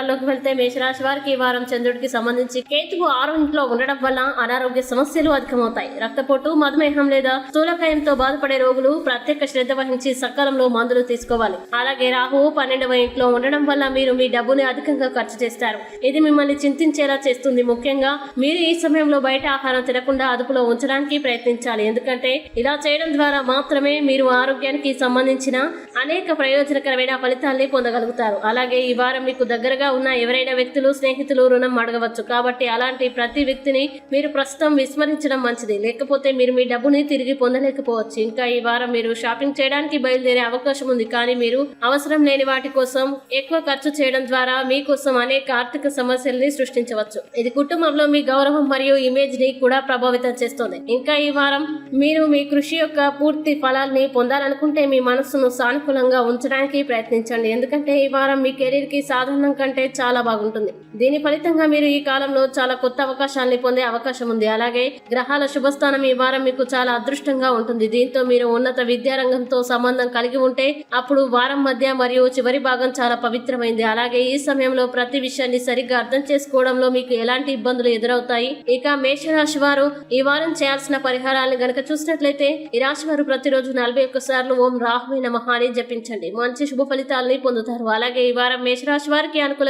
వివరాల్లోకి వెళ్తే మేషరాశి వారికి ఈ వారం చంద్రుడికి సంబంధించి కేతువు ఆరో ఇంట్లో ఉండడం వల్ల అనారోగ్య సమస్యలు అధికమవుతాయి. రక్తపోటు మధుమేహం లేదా స్థూలకాయంతో బాధపడే రోగులు ప్రత్యేక శ్రద్ధ వహించి సకాలంలో మందులు తీసుకోవాలి. అలాగే రాహువు పన్నెండవ ఇంట్లో ఉండడం వల్ల మీరు మీ డబ్బుని అధికంగా ఖర్చు చేస్తారు. ఇది మిమ్మల్ని చింతించేలా చేస్తుంది. ముఖ్యంగా మీరు ఈ సమయంలో బయట ఆహారం తినకుండా అదుపులో ఉంచడానికి ప్రయత్నించాలి. ఎందుకంటే ఇలా చేయడం ద్వారా మాత్రమే మీరు ఆరోగ్యానికి సంబంధించిన అనేక ప్రయోజనకరమైన ఫలితాల్ని పొందగలుగుతారు. అలాగే ఈ వారం మీకు దగ్గరగా ఉన్న ఎవరైనా వ్యక్తులు స్నేహితులు రుణం అడగవచ్చు. కాబట్టి అలాంటి ప్రతి వ్యక్తిని మీరు ప్రస్తుతం విస్మరించడం మంచిది. లేకపోతే మీరు మీ డబ్బుని తిరిగి పొందలేకపోవచ్చు. ఇంకా ఈ వారం మీరు షాపింగ్ చేయడానికి బయలుదేరే అవకాశం ఉంది. కానీ మీరు అవసరం లేని వాటి కోసం ఎక్కువ ఖర్చు చేయడం ద్వారా మీకోసం అనేక ఆర్థిక సమస్యల్ని సృష్టించవచ్చు. ఇది కుటుంబంలో మీ గౌరవం మరియు ఇమేజ్ని కూడా ప్రభావితం చేస్తుంది. ఇంకా ఈ వారం మీరు మీ కృషి యొక్క పూర్తి ఫలాల్ని పొందాలనుకుంటే మీ మనస్సును సానుకూలంగా ఉంచడానికి ప్రయత్నించండి. ఎందుకంటే ఈ వారం మీ కెరీర్కి సాధారణం కంటే చాలా బాగుంటుంది. దీని ఫలితంగా మీరు ఈ కాలంలో చాలా కొత్త అవకాశాలని పొందే అవకాశం ఉంది. అలాగే గ్రహాల శుభస్థానం ఈ వారం మీకు చాలా అదృష్టంగా ఉంటుంది. దీంతో మీరు ఉన్నత విద్యారంగంతో సంబంధం కలిగి ఉంటే అప్పుడు వారం మధ్య మరియు చివరి భాగం చాలా పవిత్రమైంది. అలాగే ఈ సమయంలో ప్రతి విషయాన్ని సరిగ్గా అర్థం చేసుకోవడంలో మీకు ఎలాంటి ఇబ్బందులు ఎదురవుతాయి? ఇక మేషరాశి వారు ఈ వారం చేయాల్సిన పరిహారాలను గనక చూసినట్లయితే ఈ రాశి వారు ప్రతిరోజు నలభై ఒక్క సార్లు ఓం రాహువే నమః అని జపించండి. మంచి శుభ ఫలితాలని పొందుతారు. అలాగే ఈ వారం మేషరాశి వారికి అనుకూల